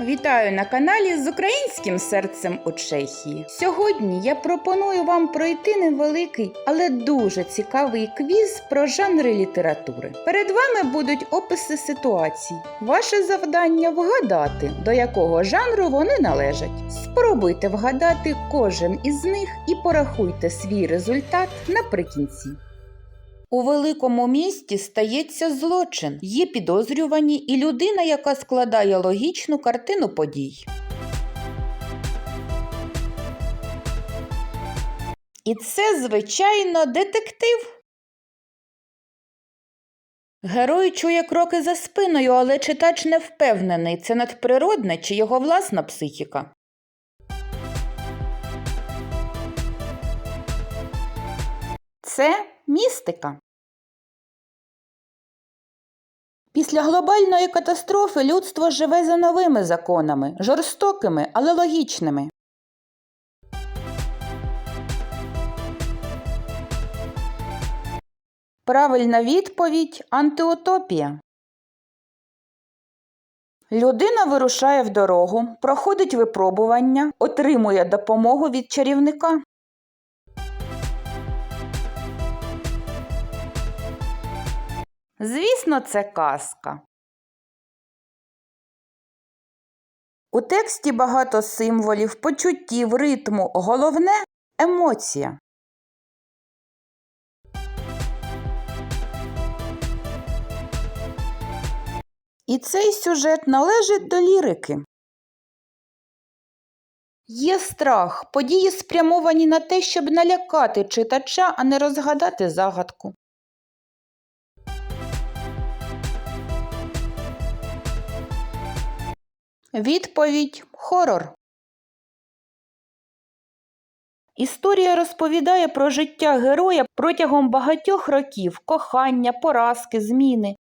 Вітаю на каналі з українським серцем у Чехії. Сьогодні я пропоную вам пройти невеликий, але дуже цікавий квіз про жанри літератури. Перед вами будуть описи ситуацій. Ваше завдання вгадати, до якого жанру вони належать. Спробуйте вгадати кожен із них і порахуйте свій результат наприкінці. У великому місті стається злочин. Є підозрювані і людина, яка складає логічну картину подій. І це, звичайно, детектив. Герой чує кроки за спиною, але читач не впевнений, це надприродне чи його власна психіка. Це містика. Після глобальної катастрофи людство живе за новими законами, жорстокими, але логічними. Правильна відповідь антиутопія. Людина вирушає в дорогу, проходить випробування, отримує допомогу від чарівника. Звісно, це казка. У тексті багато символів, почуттів, ритму. Головне емоція. І цей сюжет належить до лірики. Є страх, події спрямовані на те, щоб налякати читача, а не розгадати загадку. Відповідь хорор. Історія розповідає про життя героя протягом багатьох років кохання, поразки, зміни.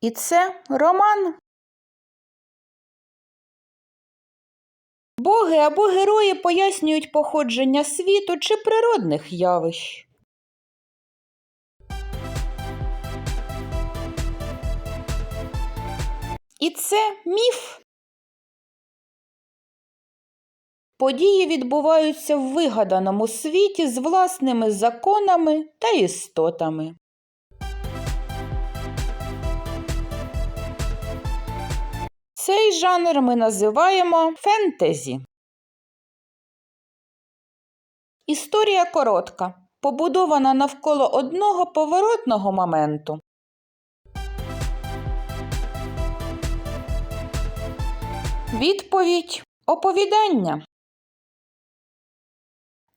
І це роман. Боги або герої пояснюють походження світу чи природних явищ. І це міф. Події відбуваються в вигаданому світі з власними законами та істотами. Цей жанр ми називаємо фентезі. Історія коротка, побудована навколо одного поворотного моменту. Відповідь оповідання.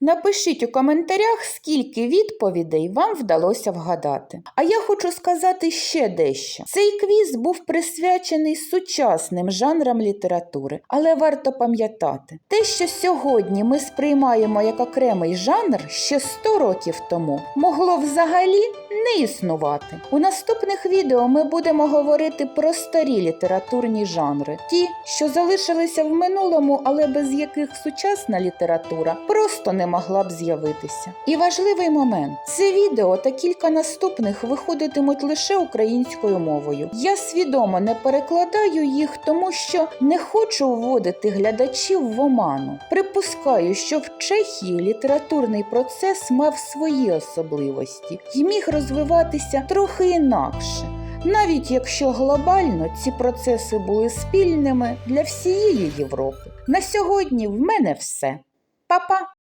Напишіть у коментарях, скільки відповідей вам вдалося вгадати. А я хочу сказати ще дещо. Цей квіз був присвячений сучасним жанрам літератури, але варто пам'ятати, те, що сьогодні ми сприймаємо як окремий жанр, ще 100 років тому могло взагалі не існувати. У наступних відео ми будемо говорити про старі літературні жанри, ті, що залишилися в минулому, але без яких сучасна література просто не могла б з'явитися. І важливий момент: це відео та кілька наступних виходитимуть лише українською мовою. Я свідомо не перекладаю їх, тому що не хочу вводити глядачів в оману. Припускаю, що в Чехії літературний процес мав свої особливості і міг розвиватися трохи інакше. Навіть якщо глобально ці процеси були спільними для всієї Європи. На сьогодні в мене все. Па-па!